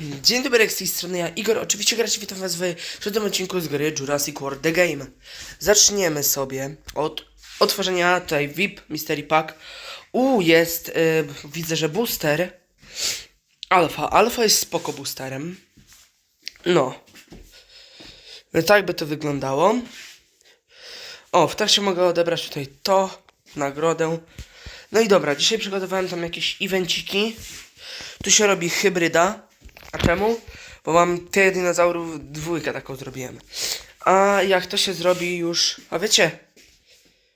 Dzień dobry, z tej strony ja, Igor. Oczywiście gracie, witam was w szóstym odcinku z gry Jurassic World The Game. Zaczniemy sobie od otworzenia tutaj VIP Mystery Pack. U jest, y, widzę, że booster. Alfa. Alfa jest spoko boosterem. No. Tak by to wyglądało. O, w trakcie mogę odebrać tutaj to, nagrodę. No i dobra, dzisiaj przygotowałem tam jakieś evenciki. Tu się robi hybryda. A czemu? Bo mam te dinozaurów dwójkę taką zrobiłem. A jak to się zrobi już... A wiecie?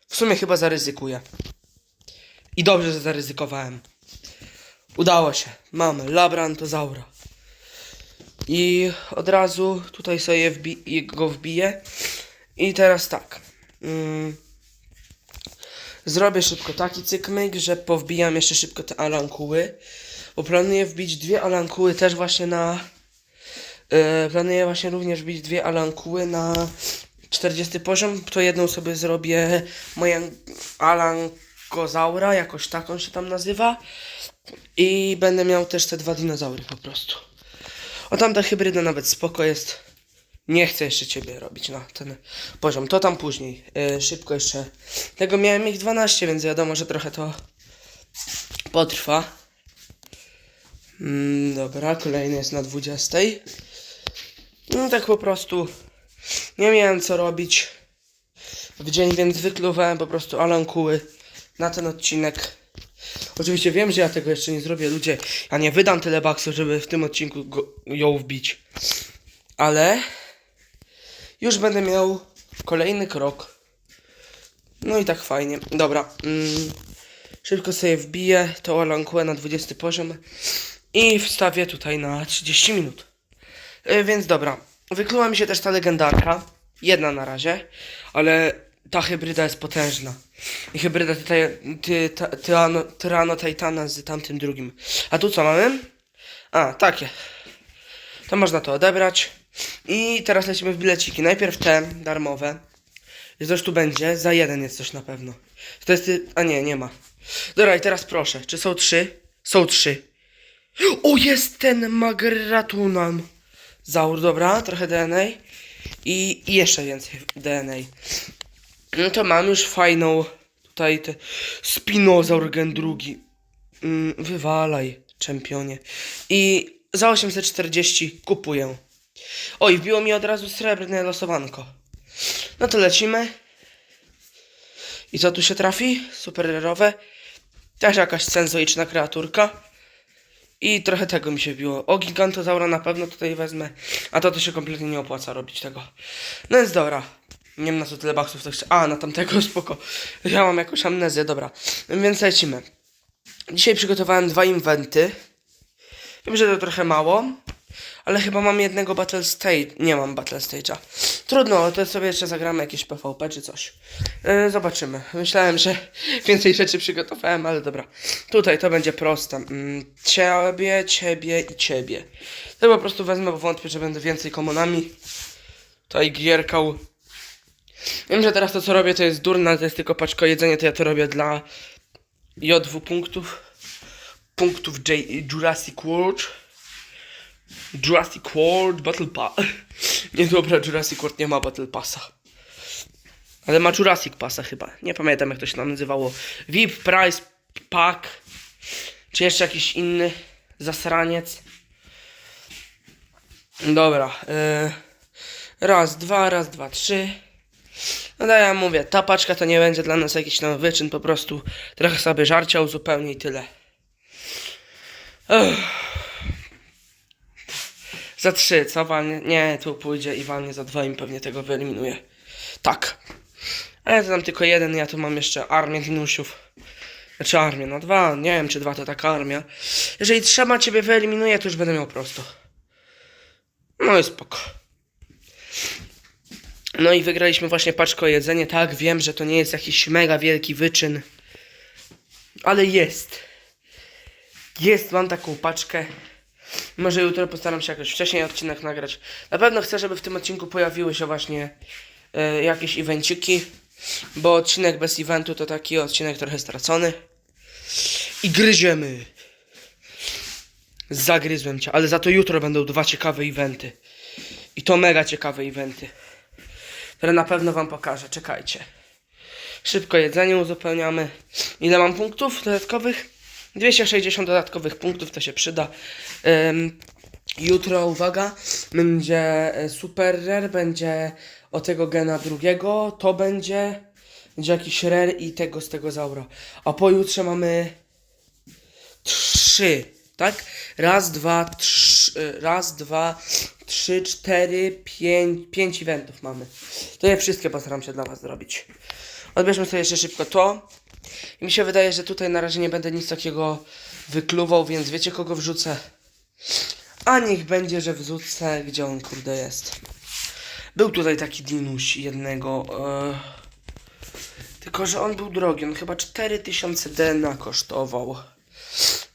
W sumie chyba zaryzykuję. I dobrze, że zaryzykowałem. Udało się. Mamy Labrantozaura. I od razu tutaj sobie wbi go wbiję. I teraz tak. Mm. Zrobię szybko taki cykmyk, że powbijam jeszcze szybko te alankuły. Bo planuję wbić dwie alankuły też właśnie na... Yy, planuję właśnie również wbić dwie alankuły na 40 poziom. To jedną sobie zrobię moją alankozaura, jakoś tak on się tam nazywa. I będę miał też te dwa dinozaury po prostu. O tamta hybryda nawet spoko jest. Nie chcę jeszcze ciebie robić na ten poziom. To tam później. Yy, szybko jeszcze. Tego miałem ich 12, więc wiadomo, że trochę to potrwa. Mm, dobra, kolejny jest na 20. No tak po prostu. Nie miałem co robić w dzień, więc wykluwałem po prostu alankuły na ten odcinek. Oczywiście wiem, że ja tego jeszcze nie zrobię, ludzie. Ja nie wydam tyle baksów, żeby w tym odcinku go, ją wbić. Ale już będę miał kolejny krok. No i tak fajnie. Dobra. Mm, szybko sobie wbiję tą alankułę na 20 poziom i wstawię tutaj na 30 minut. Yy, więc dobra. Wykluła mi się też ta legendarka. Jedna na razie, ale ta hybryda jest potężna. I hybryda ty, ty, tyano, Tyrano Titana z tamtym drugim. A tu co mamy? A, takie. To można to odebrać. I teraz lecimy w bileciki. Najpierw te darmowe. Coś tu będzie. Za jeden jest coś na pewno. To jest... A nie, nie ma. Dobra, i teraz proszę. Czy są trzy? Są trzy. O, jest ten Magratunan. Zaur, dobra, trochę DNA. I, jeszcze więcej DNA. No to mam już fajną tutaj te Spinozaur gen. Mm, wywalaj, czempionie. I za 840 kupuję. Oj, wbiło mi od razu srebrne losowanko. No to lecimy. I co tu się trafi? Superherowe. Też jakaś senzoiczna kreaturka. I trochę tego mi się wbiło. O, gigantozaura na pewno tutaj wezmę. A to to się kompletnie nie opłaca robić tego. No więc dobra. Nie wiem na co tyle baksów to chcę. A, na tamtego spoko. Ja mam jakąś amnezję, dobra. Więc lecimy. Dzisiaj przygotowałem dwa inwenty. Wiem, że to trochę mało. Ale chyba mam jednego Battle Stage. Nie mam Battle Stage'a. Trudno, to sobie jeszcze zagramy jakieś PvP czy coś. Yy, zobaczymy. Myślałem, że więcej rzeczy przygotowałem, ale dobra. Tutaj to będzie proste. Mm, ciebie, ciebie i ciebie. To po prostu wezmę, bo wątpię, że będę więcej komonami. Tutaj gierkał. Wiem, że teraz to co robię to jest durne, to jest tylko paczko jedzenia, to ja to robię dla J2 punktów. Punktów J Jurassic World. Jurassic World Battle Pass. Nie dobra, Jurassic World nie ma Battle Passa. Ale ma Jurassic Passa chyba. Nie pamiętam jak to się tam nazywało. VIP, Price, Pack. Czy jeszcze jakiś inny zasraniec. Dobra. Yy, raz, dwa, raz, dwa, trzy. No ja mówię, ta paczka to nie będzie dla nas jakiś tam wyczyn, po prostu trochę sobie żarcia uzupełni i tyle. Ech. Za trzy, co walnie? Nie, tu pójdzie i walnie za dwa i pewnie tego wyeliminuje. Tak. Ale to tam tylko jeden, ja tu mam jeszcze armię dinusiów. Znaczy armię, no dwa, nie wiem czy dwa to taka armia. Jeżeli trzeba ciebie wyeliminuje, to już będę miał prosto. No i spoko. No i wygraliśmy właśnie paczkę jedzenie. Tak, wiem, że to nie jest jakiś mega wielki wyczyn. Ale jest. Jest, mam taką paczkę. Może jutro postaram się jakoś wcześniej odcinek nagrać. Na pewno chcę, żeby w tym odcinku pojawiły się właśnie e, jakieś evenciki. Bo odcinek bez eventu to taki odcinek trochę stracony. I gryziemy. Zagryzłem cię, ale za to jutro będą dwa ciekawe eventy. I to mega ciekawe eventy. Które na pewno wam pokażę. Czekajcie. Szybko jedzenie uzupełniamy. Ile mam punktów dodatkowych? 260 dodatkowych punktów, to się przyda. Ym, jutro, uwaga, będzie e, super rare, będzie o tego gena drugiego, to będzie, będzie jakiś rare i tego z tego zaura. A pojutrze mamy trzy, tak? Raz, dwa, trzy, raz, dwa, trzy, cztery, pięć, pięć eventów mamy. To je wszystkie postaram się dla was zrobić. Odbierzmy sobie jeszcze szybko to. I mi się wydaje, że tutaj na razie nie będę nic takiego wykluwał, więc wiecie kogo wrzucę? A niech będzie, że wrzucę, gdzie on kurde jest. Był tutaj taki dinuś jednego. E... Tylko, że on był drogi. On chyba 4000 DNA kosztował.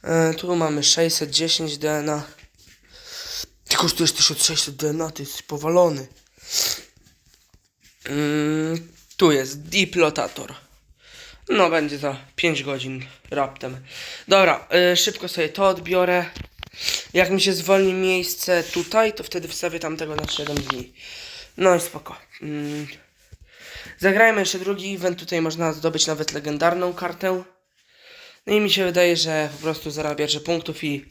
E, tu mamy 610 DNA. Ty kosztujesz 1600 DNA, ty jesteś powalony. Mm, tu jest Diplotator. No, będzie za 5 godzin raptem. Dobra, y, szybko sobie to odbiorę. Jak mi się zwolni miejsce tutaj, to wtedy wstawię tamtego na 7 dni. No i spoko. Mm. Zagrajmy jeszcze drugi event. Tutaj można zdobyć nawet legendarną kartę. No i mi się wydaje, że po prostu zarabia że punktów i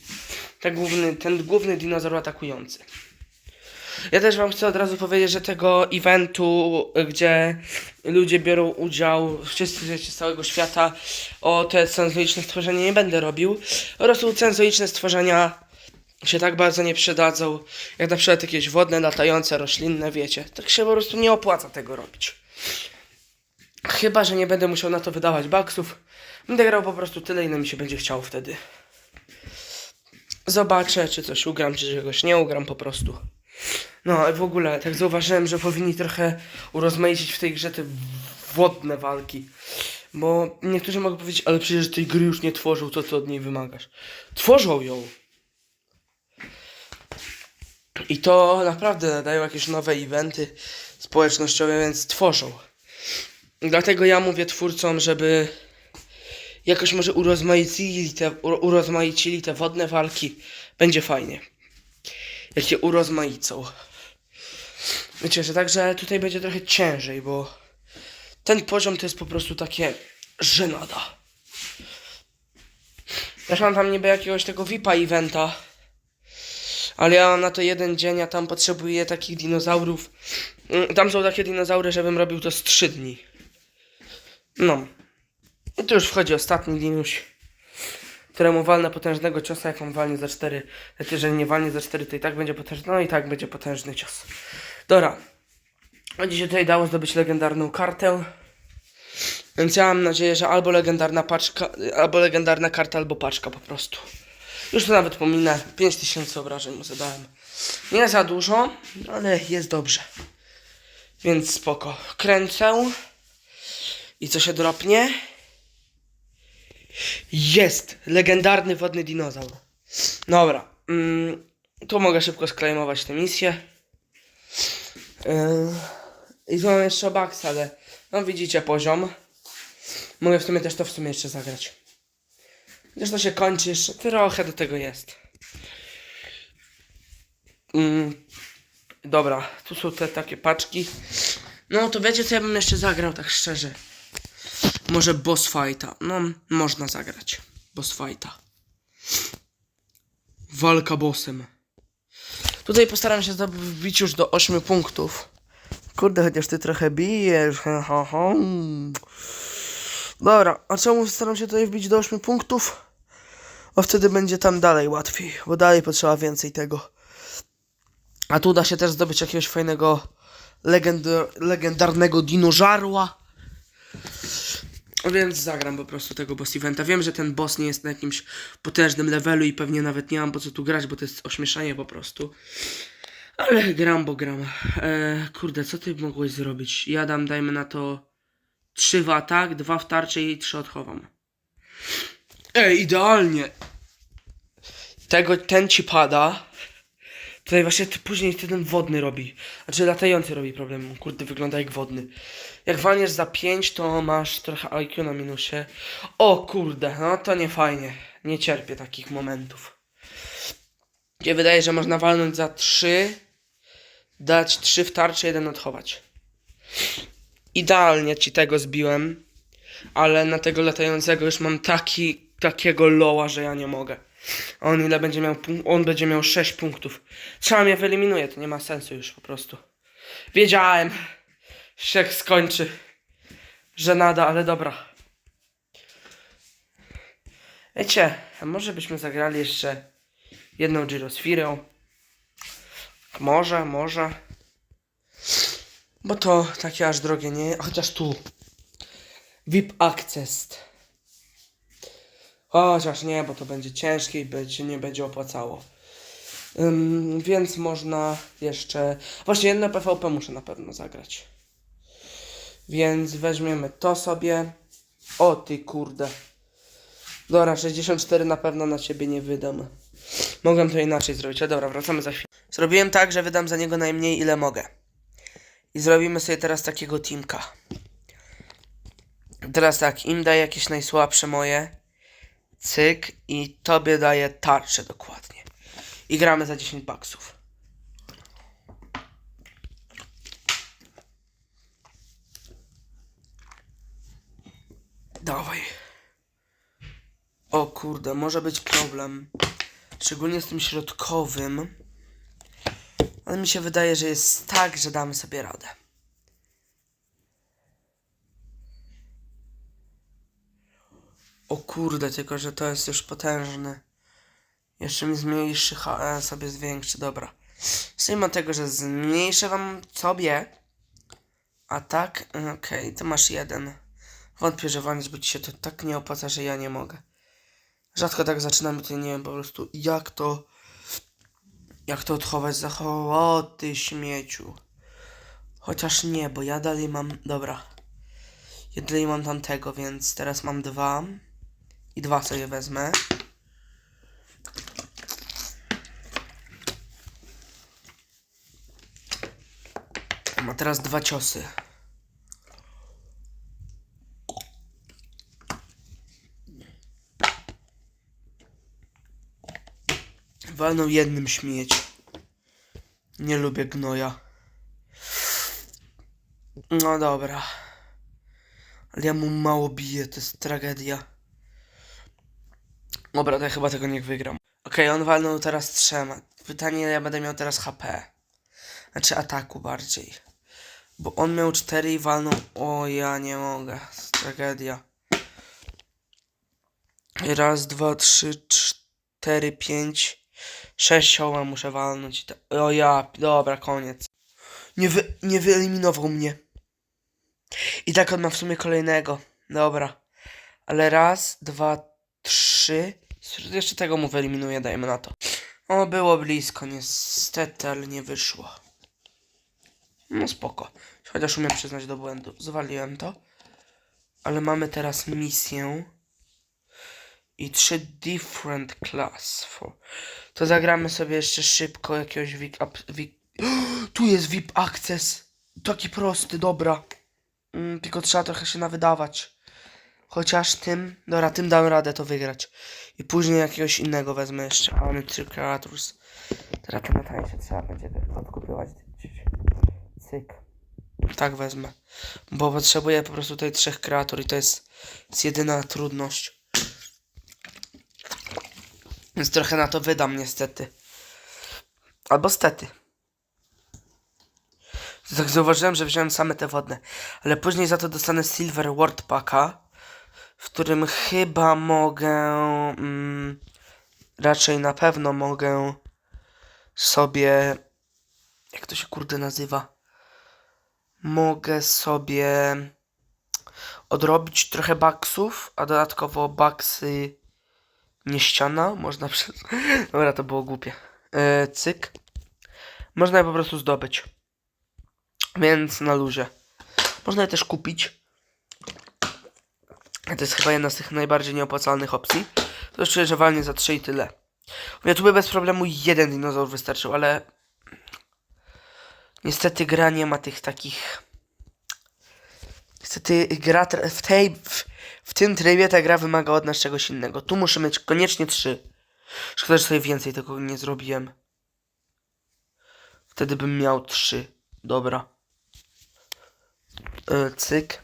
ten główny, ten główny dinozaur atakujący. Ja też wam chcę od razu powiedzieć, że tego eventu, gdzie ludzie biorą udział, wszyscy wiecie, z całego świata, o te cenzoiczne stworzenia nie będę robił. Po prostu cenzoiczne stworzenia się tak bardzo nie przydadzą, jak na przykład jakieś wodne, latające, roślinne, wiecie. Tak się po prostu nie opłaca tego robić. Chyba, że nie będę musiał na to wydawać baksów. Będę grał po prostu tyle, ile mi się będzie chciało wtedy. Zobaczę, czy coś ugram, czy czegoś nie ugram po prostu. No i w ogóle, tak zauważyłem, że powinni trochę urozmaicić w tej grze te wodne walki. Bo niektórzy mogą powiedzieć, ale przecież tej gry już nie tworzą, co ty od niej wymagasz. Tworzą ją. I to naprawdę nadają jakieś nowe eventy społecznościowe, więc tworzą. Dlatego ja mówię twórcom, żeby jakoś może urozmaicili te, uro- urozmaicili te wodne walki. Będzie fajnie. Jak je urozmaicą. Wiecie, że także tutaj będzie trochę ciężej, bo ten poziom to jest po prostu takie żenada. Też mam tam niby jakiegoś tego VIPa eventa. Ale ja mam na to jeden dzień, a tam potrzebuję takich dinozaurów. Mm, Tam są takie dinozaury, żebym robił to z 3 dni. No. I tu już wchodzi ostatni dinuś, któremu walnę potężnego ciosa, jak on walnie za 4. Znaczy, jeżeli nie walnie za 4, to i tak będzie potężny. No i tak będzie potężny cios. Dobra. Będzie się tutaj dało zdobyć legendarną kartę. Więc ja mam nadzieję, że albo legendarna paczka, albo legendarna karta, albo paczka po prostu. Już to nawet pominę. 5000 obrażeń mu zadałem. Nie za dużo, ale jest dobrze. Więc spoko. Kręcę. I co się dropnie? Jest! Legendarny wodny dinozaur. Dobra. Mm, tu mogę szybko sklejmować tę misję. Yy, I tu mam jeszcze Obax, ale no widzicie poziom. Mogę w sumie też to w sumie jeszcze zagrać. To się kończy jeszcze, trochę do tego jest. Mm, dobra, tu są te takie paczki. No to wiecie co ja bym jeszcze zagrał, tak szczerze. Może boss fighta. No, można zagrać. Boss fighta. Walka bossem. Tutaj postaram się zdobyć już do 8 punktów. Kurde, chociaż ty trochę bijesz. Dobra, a czemu staram się tutaj wbić do 8 punktów? Bo wtedy będzie tam dalej łatwiej, bo dalej potrzeba więcej tego. A tu da się też zdobyć jakiegoś fajnego legend legendarnego dinożarła. Więc zagram po prostu tego boss eventa. Wiem, że ten boss nie jest na jakimś potężnym levelu i pewnie nawet nie mam po co tu grać, bo to jest ośmieszanie po prostu. Ale gram, bo gram. E, kurde, co ty mogłeś zrobić? Ja dam, dajmy na to 3 w atak, 2 w tarczę i 3 odchowam. Ej, idealnie! Tego, ten ci pada. Tutaj właśnie później ten wodny robi. Znaczy latający robi problem. Kurde, wygląda jak wodny. Jak walniesz za 5, to masz trochę IQ na minusie. O kurde, no to nie fajnie. Nie cierpię takich momentów. Gdzie wydaje, że można walnąć za 3, dać 3 w tarczy, jeden odchować. Idealnie ci tego zbiłem, ale na tego latającego już mam taki, takiego loła, że ja nie mogę. On ile będzie miał, on będzie miał 6 punktów. Trzeba mnie wyeliminuje, to nie ma sensu już po prostu. Wiedziałem, jak skończy, że nada, ale dobra. Wiecie, a może byśmy zagrali jeszcze jedną Girosfirę? Może, może. Bo to takie aż drogie nie, chociaż tu. VIP Access. Chociaż nie, bo to będzie ciężkie i będzie, nie będzie opłacało. Więc można jeszcze. Właśnie jedno PvP muszę na pewno zagrać. Więc weźmiemy to sobie. O ty kurde. Dobra, 64 na pewno na ciebie nie wydam. Mogłem to inaczej zrobić, ale dobra, wracamy za chwilę. Zrobiłem tak, że wydam za niego najmniej ile mogę. I zrobimy sobie teraz takiego teamka. Teraz tak, im daję jakieś najsłabsze moje. Cyk. I tobie daję tarczę dokładnie. I gramy za 10 baksów. Dawaj. O kurde, może być problem. Szczególnie z tym środkowym. Ale mi się wydaje, że jest tak, że damy sobie radę. Kurde, tylko że to jest już potężny. Jeszcze mi zmniejszy HE, sobie zwiększy, dobra. Od tego, że zmniejszę wam sobie. A tak, okej, to masz jeden. Wątpię, że bo ci się to tak nie opłaca, że ja nie mogę. Rzadko tak zaczynamy, to nie wiem po prostu jak to... Jak to odchować za o ty śmieciu. Chociaż nie, bo ja dalej mam... Dobra. Ja dalej mam tamtego, więc teraz mam dwa. I dwa sobie wezmę. Ma teraz dwa ciosy. Walnął jednym śmieć. Nie lubię gnoja. No dobra. Ale ja mu mało biję, to jest tragedia. Dobra, to ja chyba tego nie wygram. Okej, on walnął teraz trzema. Pytanie, ja będę miał teraz HP. Znaczy ataku bardziej. Bo on miał 4 i walnął. O, ja nie mogę. Tragedia. Raz, dwa, trzy, cztery, pięć, sześć sioła muszę walnąć. O ja, dobra, koniec. Nie, wy, nie wyeliminował mnie. I tak on ma w sumie kolejnego. Dobra. Ale raz, dwa, trzy. Jeszcze tego mu wyeliminuję, dajmy na to. O, było blisko, niestety, ale nie wyszło. No spoko. Chociaż umiem przyznać do błędu. Zwaliłem to. Ale mamy teraz misję. I trzy different class. For... To zagramy sobie jeszcze szybko jakiegoś VIP... VIP... Tu jest VIP Access. Taki prosty, dobra. Mm, tylko trzeba trochę się nawydawać. Chociaż tym... Dobra, tym dam radę to wygrać. I później jakiegoś innego wezmę jeszcze. A mamy trzy creators. Teraz na tańsze trzeba będzie odkupywać. Cyk. Tak wezmę. Bo potrzebuję po prostu tutaj trzech kreatur i to jest, jest jedyna trudność. Więc trochę na to wydam niestety. Albo stety. Tak zauważyłem, że wziąłem same te wodne. Ale później za to dostanę Silver Word Packa, w którym chyba mogę... Mm, raczej na pewno mogę sobie... Jak to się kurde nazywa? Mogę sobie odrobić trochę baksów, a dodatkowo baksy nie ściana, można przez... Dobra, to było głupie. E, cyk. Można je po prostu zdobyć. Więc na luzie. Można je też kupić. To jest chyba jedna z tych najbardziej nieopłacalnych opcji. To czuję, że walnie za 3 i tyle. W YouTube bez problemu jeden dinozaur wystarczył, ale... Niestety gra nie ma tych takich... Niestety gra w tej... W, w tym trybie ta gra wymaga od nas czegoś innego. Tu muszę mieć koniecznie trzy. Szkoda, że sobie więcej tego nie zrobiłem. Wtedy bym miał trzy. Dobra. E, cyk.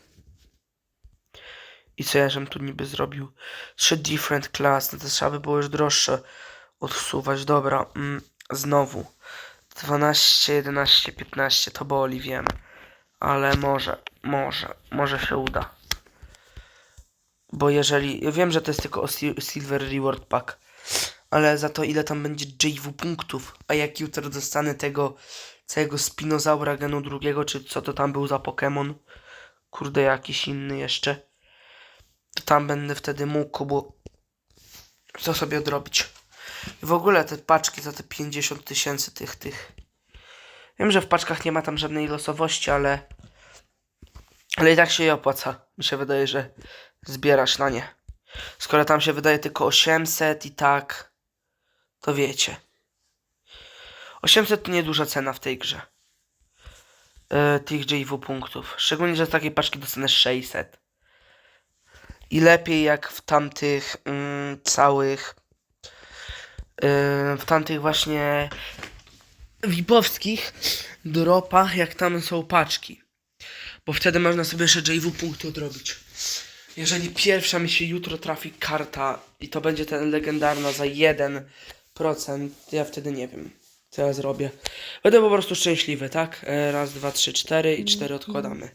I co ja żem tu niby zrobił? Trzy different class. No to trzeba by było już droższe odsuwać. Dobra. Mm, znowu. 12, 11, 15 to boli, wiem. Ale może, może, może się uda. Bo jeżeli. Ja wiem, że to jest tylko Silver Reward Pack. Ale za to ile tam będzie JW punktów. A jak jutro dostanę tego całego Spinozaura genu drugiego, czy co to tam był za Pokémon. Kurde, jakiś inny jeszcze. Tam będę wtedy mógł, bo co sobie odrobić. W ogóle te paczki za te 50 tysięcy tych, tych. Wiem, że w paczkach nie ma tam żadnej losowości, ale. Ale i tak się je opłaca. Mi się wydaje, że zbierasz na nie. Skoro tam się wydaje tylko 800 i tak, to wiecie. 800 to nieduża cena w tej grze. E, tych JW punktów. Szczególnie, że z takiej paczki dostanę 600. I lepiej jak w tamtych mm, całych yy, w tamtych właśnie VIP-owskich dropach, jak tam są paczki. Bo wtedy można sobie jeszcze JW punkty odrobić. Jeżeli pierwsza mi się jutro trafi karta i to będzie ten legendarna za 1%, to ja wtedy nie wiem, co ja zrobię. Będę po prostu szczęśliwy, tak? E, Raz, dwa, trzy, cztery i cztery odkładamy.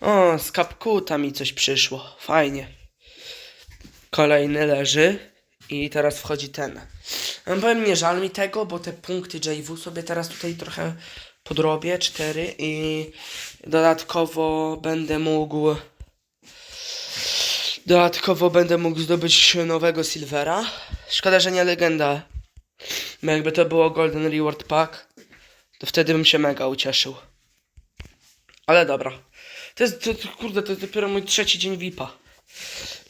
O, z kapkuta mi coś przyszło. Fajnie. Kolejny leży. I teraz wchodzi ten. No, powiem, nie żal mi tego, bo te punkty JW sobie teraz tutaj trochę podrobię. Cztery. I dodatkowo będę mógł... Dodatkowo będę mógł zdobyć nowego Silvera. Szkoda, że nie legenda. Bo jakby to było Golden Reward Pack, to wtedy bym się mega ucieszył. Ale dobra. To jest, to, to, kurde, to jest dopiero mój trzeci dzień VIP-a.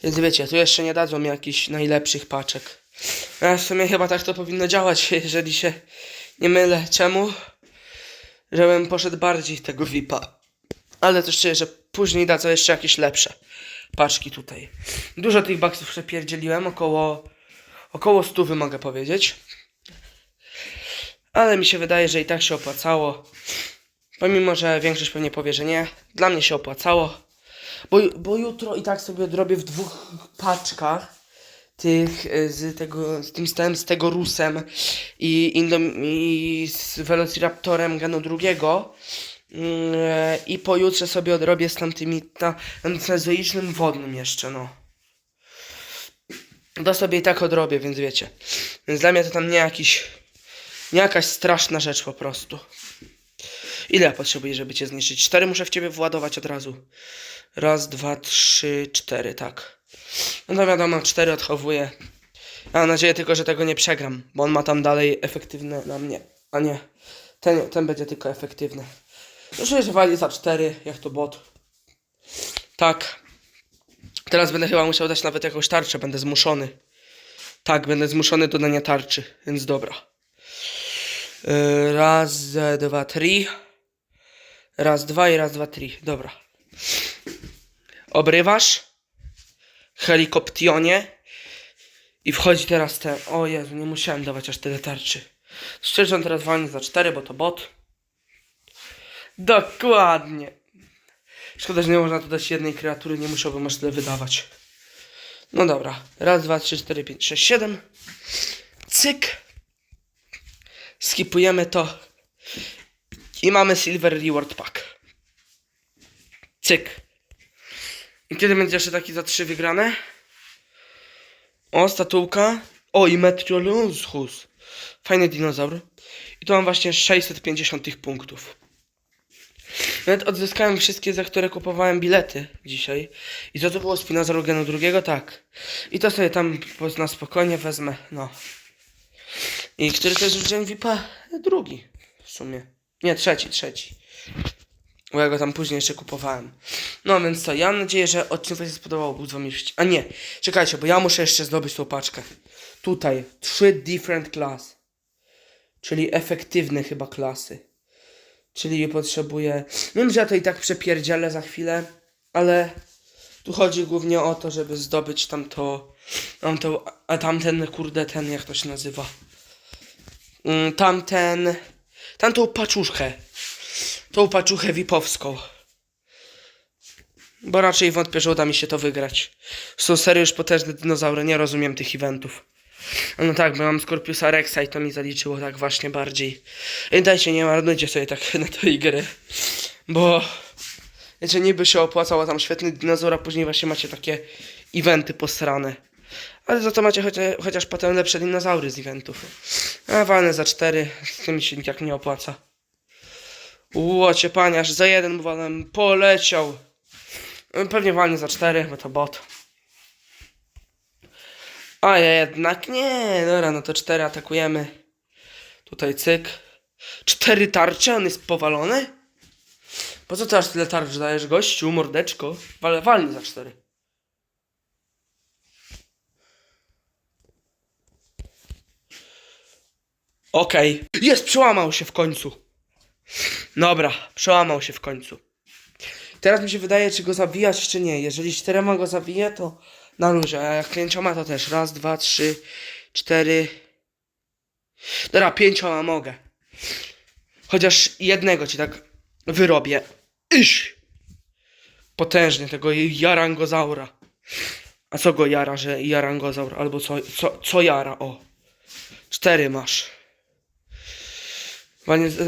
Więc wiecie, tu jeszcze nie dadzą mi jakichś najlepszych paczek. A w sumie chyba tak to powinno działać, jeżeli się nie mylę. Czemu? Żebym poszedł bardziej tego VIP-a. Ale też czuję, że później dadzą jeszcze jakieś lepsze paczki tutaj. Dużo tych baksów przepierdzieliłem, około około stówy mogę powiedzieć. Ale mi się wydaje, że i tak się opłacało. Pomimo, że większość pewnie powie, że nie. Dla mnie się opłacało. Bo, bo jutro i tak sobie odrobię w dwóch paczkach tych y, z tego, z tym stałem z tego Rusem i, Indom, i z Velociraptorem Genu drugiego. Mm, e, I pojutrze sobie odrobię z tamtymi, ta, tam wodnym jeszcze, no. To sobie i tak odrobię, więc wiecie. Więc dla mnie to tam nie jakiś, jakaś straszna rzecz po prostu. Ile ja potrzebuję, żeby cię zniszczyć? Cztery muszę w ciebie władować od razu. Raz, dwa, trzy, cztery, tak. No to wiadomo, cztery odchowuję. Mam nadzieję tylko, że tego nie przegram, bo on ma tam dalej efektywne na mnie. A nie, ten, ten będzie tylko efektywny. No czuję, że wali za cztery, jak to bot. Tak. Teraz będę chyba musiał dać nawet jakąś tarczę, będę zmuszony. Tak, będę zmuszony do dania tarczy, więc dobra. Yy, raz, dwa, trzy. Raz, dwa i raz, dwa, trzy. Dobra. Obrywasz. Helikoptionie. I wchodzi teraz ten. O Jezu, nie musiałem dawać aż tyle tarczy. Szczerze, on teraz walnie za cztery, bo to bot. Dokładnie. Szkoda, że nie można tu dać jednej kreatury, nie musiałbym aż tyle wydawać. No dobra. Raz, dwa, trzy, cztery, pięć, sześć, siedem. Cyk. Skipujemy to. I mamy Silver Reward Pack. Cyk. I kiedy będzie jeszcze taki za trzy wygrane? O, statułka. O, i Meteorolus. Fajny dinozaur. I tu mam właśnie 650 tych punktów. Nawet odzyskałem wszystkie, za które kupowałem bilety dzisiaj. I to to było Spinozaur genu drugiego, tak. I to sobie tam na spokojnie wezmę, no. I który to jest dzień VIP-a? Drugi w sumie. Nie, trzeci, trzeci. Bo ja go tam później jeszcze kupowałem. No więc co, ja mam nadzieję, że odcinek Wam się spodobał, był wami wści- A nie, czekajcie, bo ja muszę jeszcze zdobyć tą paczkę. Tutaj, trzy different class. Czyli efektywne chyba klasy. Czyli potrzebuję... Wiem, że ja to i tak przepierdzielę za chwilę, ale tu chodzi głównie o to, żeby zdobyć tam to Mam to, a tamten, kurde, ten, jak to się nazywa? Mm, Tamten, tamtą paczuszkę. Tą paczuchę wipowską. Bo raczej wątpię, że uda mi się to wygrać. Są serio już potężne dinozaury, nie rozumiem tych eventów. No tak, bo mam Scorpiusa Rexa i to mi zaliczyło tak właśnie bardziej. I dajcie, nie marnujcie sobie tak na tej gry. Bo wiecie, niby się opłacało tam świetny dinozaur, a później właśnie macie takie eventy posrane. Ale za to macie chociaż, chociaż potem lepsze dinozaury z eventów. A walne za cztery, z tym się jak nie opłaca. Łocie panie, aż za jeden walem poleciał. Pewnie walnie za cztery, bo to bot. A jednak nie, dobra, no to cztery atakujemy. Tutaj cyk. Cztery tarcze, on jest powalony? Po co ty aż tyle tarcz dajesz, gościu, mordeczko? Wal, walnij za cztery. Okej. Jest, przełamał się w końcu. Dobra, przełamał się w końcu. Teraz mi się wydaje, czy go zabijać, czy nie. Jeżeli czterema go zabiję, to na luzie, a jak pięcioma to też. Raz, dwa, trzy, cztery. Dobra, pięcioma mogę. Chociaż jednego ci tak wyrobię. Iś! Potężnie tego jarangozaura. A co go jara, że jarangozaur? Albo co, co, co jara? O. Cztery masz.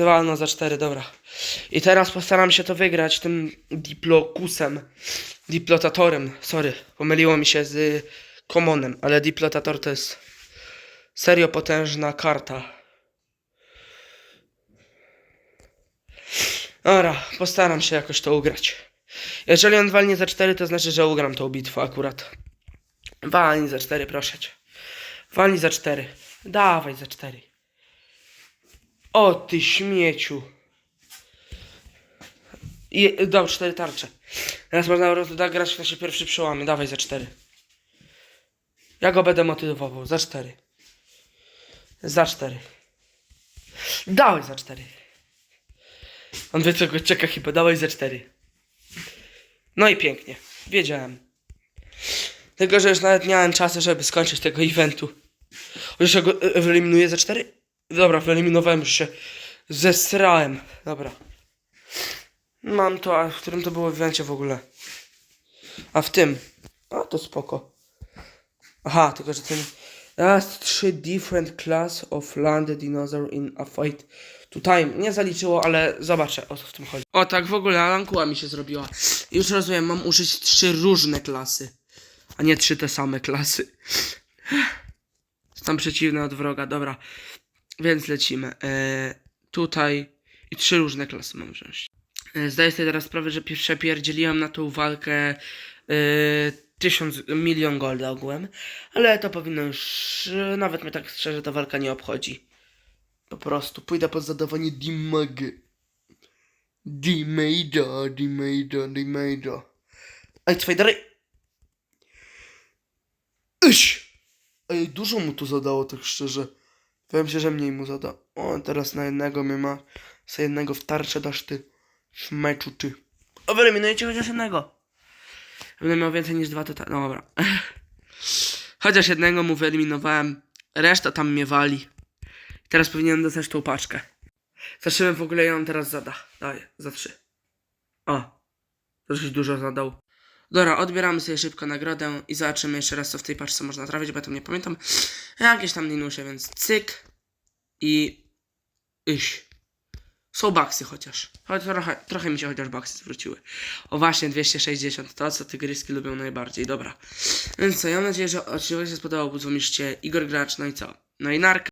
Walno za cztery, dobra. I teraz postaram się to wygrać tym diplokusem. Diplotatorem. Sorry, pomyliło mi się z komonem, ale diplotator to jest serio potężna karta. Dobra, postaram się jakoś to ugrać. Jeżeli on walnie za 4, to znaczy, że ugram tą bitwę akurat. Walnij za 4, proszę cię. Walnij za 4. Dawaj za 4. O ty śmieciu. I, dał 4 tarcze. Teraz można tak grać w nasze pierwszy przełamy. Dawaj za 4. Ja go będę motywował. Za 4. Za 4. Dawaj za 4. On wie czego czeka chyba. Dawaj za 4. No i pięknie. Wiedziałem. Tylko, że już nawet nie miałem czasu, żeby skończyć tego eventu. Ja go e, wyeliminuję za 4? Dobra, wyeliminowałem się. Zesrałem. Dobra. Mam to, a w którym to było evencie w ogóle? A w tym. A to spoko. Aha, tylko że ten. Last three different class of landed dinosaur in a fight to time. Nie zaliczyło, ale zobaczę o co w tym chodzi. O tak w ogóle Alankuła mi się zrobiła. Już rozumiem, mam użyć trzy różne klasy. A nie trzy te same klasy. Są przeciwne od wroga, dobra. Więc lecimy. E, tutaj i trzy różne klasy mam wziąć. E, Zdaję sobie teraz sprawę, że przepierdzieliłem na tą walkę e, tysiąc, milion golda ogółem, ale to powinno już, e, nawet mnie tak szczerze ta walka nie obchodzi. Po prostu pójdę pod zadawanie Dimag. Dimejda, Dimejda, Dimejda. Ej, Twajdery! Iś! Ej, dużo mu tu zadało, tak szczerze. Powiem się, że mniej mu zada. O, teraz na jednego mnie ma. Za jednego w tarczę dasz ty. Szmeczu ty. O, wyeliminujecie chociaż jednego. Będę miał więcej niż dwa, to tak. No dobra. Chociaż jednego mu wyeliminowałem. Reszta tam mnie wali. Teraz powinienem dostać tą paczkę. Zobaczymy w ogóle, ile on teraz zada. Daj, za trzy. O. Troszkę dużo zadał. Dobra, odbieramy sobie szybko nagrodę i zobaczymy jeszcze raz, co w tej paczce można trafić, bo ja tam nie pamiętam. Jakieś tam dinusie, więc cyk i iś. Są baksy chociaż. Choć trochę, trochę mi się chociaż baksy zwróciły. O właśnie, 260, to co tygryski lubią najbardziej, dobra. Więc co, ja mam nadzieję, że odcinek się spodobał, pozwoliście Igor Gracz, no i co? No i narka.